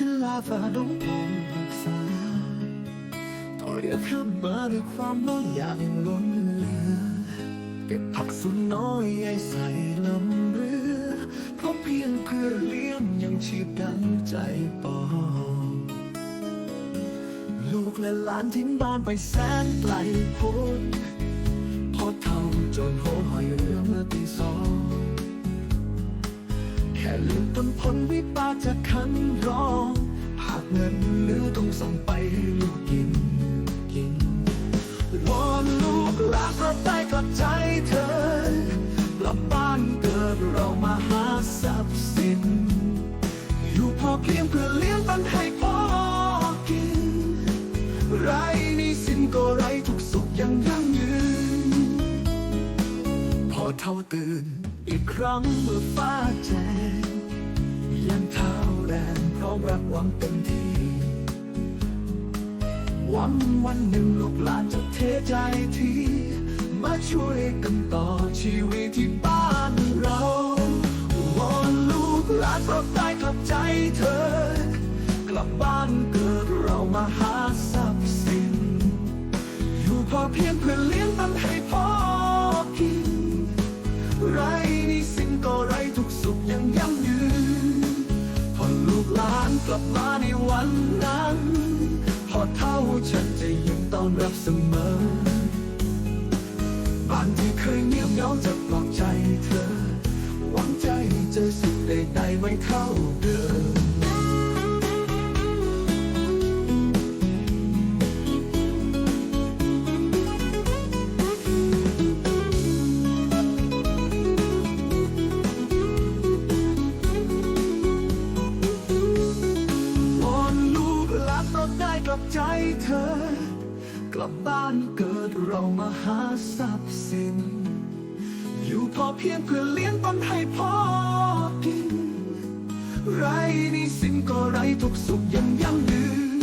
ฉันลาฟ้าลงผมรักษาต่อเรียกขึ้นมาด้วยความน้อยอย่างล้นเหลือ เก็บผักสุนน้อยใยใส่ลำเรือเพราะเพียงเพื่อเลี้ยงยังชีพดังใจปองลูกและหลานทิ้งบ้านไปแสนไกลโพ้น ผลวิบากจะคันร้องหากเงินเหลือต้องส่งไปให้ลูกกินกินวอนลูกหลานรับได้กับใจเธอกลับบ้านเกิดเรามาหาทรัพย์สิน อยู่พอเพียงเพื่อเลี้ยงปันให้พ่อกิน ไรนี่สินก็ไรทุกสุขยังยั่งยืน พอเท่าตื่นอีกครั้งเมื่อฟ้าแจ้ง วังเต็มที่หวังวันหนึ่งลูกหลานจะเทใจทีมาช่วยกันต่อชีวิตที่บ้านเราวอนลูกหลานปลดได้กลับใจเธอกลับบ้าน กลับมาในวันนั้น พอเท่าฉันจะยังต้อนรับเสมอ บ้านที่เคยเงียบเหงาจะปลอบใจเธอ หวังใจเจอสุขใดๆไม่เท่า ใจเธอ กลับบ้านเกิดเรามาหาทรัพย์สิน อยู่พอเพียงเพื่อเลี้ยงต้นให้พ่อกิน ไรนี่สินก็ไรทุกสุขยังยั่งยืน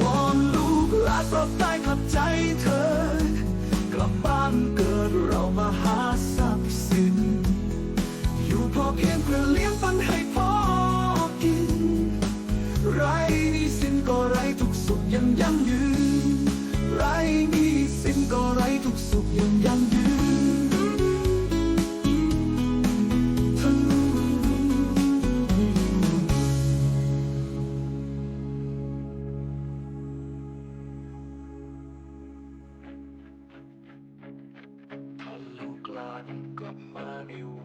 วอนลูกหลานเราได้กลับใจเธอ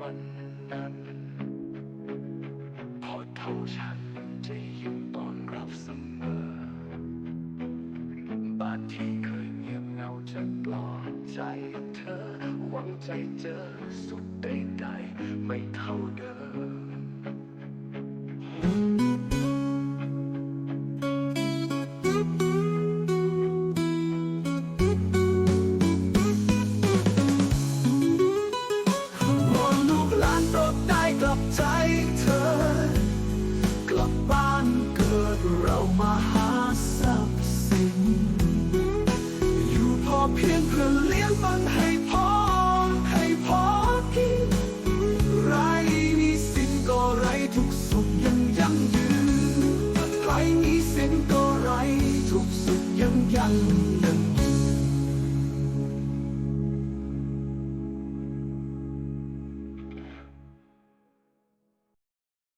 วันนั้นพอเท่าฉันจะยิ้มต้อนรับเสมอ บ้านที่เคยเงียบเงาจะปลอบใจเธอ หวังใจเจอสุดใดๆไม่เท่าเดิม เพียงเพื่อเลี้ยงมันให้พ่อให้พอกินไรมีสินก็ไรทุกสุขยังยั่งยืนไรมีสินก็ไรทุกสุขยังยั่ง